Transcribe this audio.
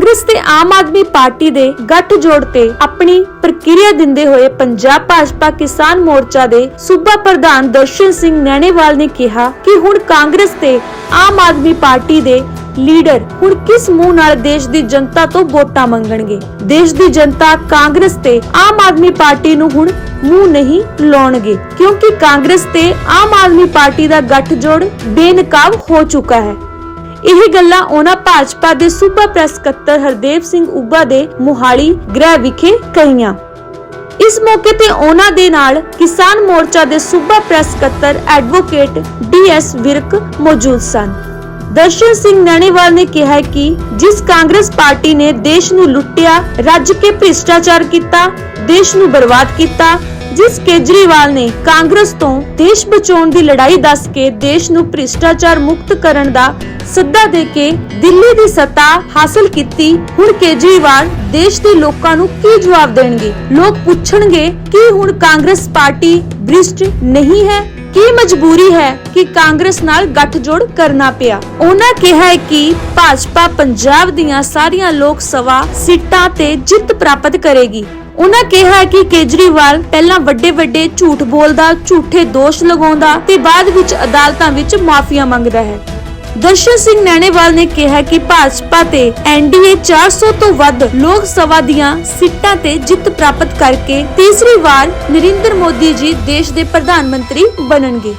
ਕਾਂਗਰਸ ਤੇ ਆਮ ਆਦਮੀ ਪਾਰਟੀ ਦੇ ਗੱਠਜੋੜ ਤੇ ਆਪਣੀ ਪ੍ਰਕਿਰਿਆ ਦਿੰਦੇ ਹੋਏ ਪੰਜਾਬ ਭਾਜਪਾ ਕਿਸਾਨ ਮੋਰਚਾ ਦੇ ਸੂਬਾ ਪ੍ਰਧਾਨ ਦਰਸ਼ਨ ਸਿੰਘ ਨੈਣੇਵਾਲ ਨੇ ਕਿਹਾ ਕਿ ਹੁਣ ਕਾਂਗਰਸ ਤੇ ਆਮ ਆਦਮੀ ਪਾਰਟੀ ਦੇ ਲੀਡਰ ਹੁਣ ਕਿਸ ਮੂੰਹ ਨਾਲ ਦੇਸ਼ ਦੀ ਜਨਤਾ ਤੋਂ ਵੋਟਾਂ ਮੰਗਣਗੇ? ਦੇਸ਼ ਦੀ ਜਨਤਾ ਕਾਂਗਰਸ ਤੇ ਆਮ ਆਦਮੀ ਪਾਰਟੀ ਨੂੰ ਹੁਣ ਮੂੰਹ ਨਹੀਂ ਲਾਉਣਗੇ ਕਿਉਂਕਿ ਕਾਂਗਰਸ ਤੇ ਆਮ ਆਦਮੀ ਪਾਰਟੀ ਦਾ ਗੱਠਜੋੜ ਬੇਨਕਾਬ ਹੋ ਚੁੱਕਾ ਹੈ। ਇਹ ਗੱਲਾਂ ਉਹਨਾਂ ਭਾਜਪਾ ਦੇ ਸੂਬਾ ਪ੍ਰੈਸ ਸਕੱਤਰ ਹਰਦੇਵ ਸਿੰਘ ਉਬਾ ਦੇ ਮੁਹਾਲੀ ਗ੍ਰਹਿ ਵਿਖੇ ਕਹੀਆਂ। ਇਸ ਮੌਕੇ ਤੇ ਉਹਨਾਂ ਦੇ ਨਾਲ ਕਿਸਾਨ ਮੋਰਚਾ ਦੇ ਸੂਬਾ ਪ੍ਰੈਸ ਸਕੱਤਰ ਐਡਵੋਕੇਟ ਡੀਐਸ ਵਿਰਕ ਮੌਜੂਦ ਸਨ। ਦਰਸ਼ਨ ਸਿੰਘ ਨੈਣੇਵਾਲ ਨੇ ਕਿਹਾ ਕਿ ਜਿਸ ਕਾਂਗਰਸ ਪਾਰਟੀ ਨੇ ਦੇਸ਼ ਨੂੰ ਲੁੱਟਿਆ, ਰੱਜ ਕੇ ਭ੍ਰਿਸ਼ਟਾਚਾਰ ਕੀਤਾ, ਦੇਸ਼ ਨੂੰ ਬਰਬਾਦ ਕੀਤਾ ਜਿਸ ਕੇਜਰੀਵਾਲ ਨੇ ਕਾਂਗਰਸ ਤੋਂ ਦੇਸ਼ ਬਚਾਉਣ ਦੀ ਲੜਾਈ ਦੱਸ ਕੇ ਦੇਸ਼ ਨੂੰ ਭ੍ਰਿਸ਼ਟਾਚਾਰ ਮੁਕਤ ਕਰਨ ਦਾ ਸੱਦਾ ਦੇ ਕੇ ਦਿੱਲੀ ਦੀ ਸੱਤਾ ਹਾਸਲ ਕੀਤੀ, ਹੁਣ ਕੇਜਰੀਵਾਲ ਦੇਸ਼ ਦੇ ਲੋਕਾਂ ਨੂੰ ਕੀ ਜਵਾਬ ਦੇਣਗੇ? ਲੋਕ ਪੁੱਛਣਗੇ ਕਿ ਹੁਣ ਕਾਂਗਰਸ ਪਾਰਟੀ ਭ੍ਰਿਸ਼ਟ ਨਹੀਂ ਹੈ? ਕੀ ਮਜਬੂਰੀ ਹੈ ਕਿ ਕਾਂਗਰਸ ਨਾਲ ਗੱਠਜੋੜ ਕਰਨਾ ਪਿਆ? ਉਹਨਾਂ ਕਿਹਾ ਹੈ ਕਿ ਭਾਜਪਾ ਪੰਜਾਬ ਦੀਆਂ ਸਾਰੀਆਂ ਲੋਕ ਸਭਾ ਸੀਟਾਂ ਤੇ ਜਿੱਤ ਪ੍ਰਾਪਤ ਕਰੇਗੀ। ਉਹਨਾਂ ਕਿਹਾ ਕਿ ਕੇਜਰੀਵਾਲ ਪਹਿਲਾਂ ਵੱਡੇ ਵੱਡੇ ਝੂਠ ਬੋਲਦਾ, ਝੂਠੇ ਦੋਸ਼ ਲਗਾਉਂਦਾ ਤੇ ਬਾਅਦ ਵਿੱਚ ਅਦਾਲਤਾਂ ਵਿੱਚ ਮਾਫੀਆਂ ਮੰਗਦਾ ਹੈ। ਦਰਸ਼ਨ ਸਿੰਘ ਨੈਣੇਵਾਲ ਨੇ ਕਿਹਾ ਕਿ ਭਾਜਪਾ ਤੇ ਐਨਡੀਏ 400 ਤੋਂ ਵੱਧ ਲੋਕ ਸਭਾ ਦੀਆਂ ਸੀਟਾਂ ਤੇ ਜਿੱਤ ਪ੍ਰਾਪਤ ਕਰਕੇ ਤੀਸਰੀ ਵਾਰ ਨਰਿੰਦਰ ਮੋਦੀ ਜੀ ਦੇਸ਼ ਦੇ ਪ੍ਰਧਾਨ ਮੰਤਰੀ ਬਣਨਗੇ।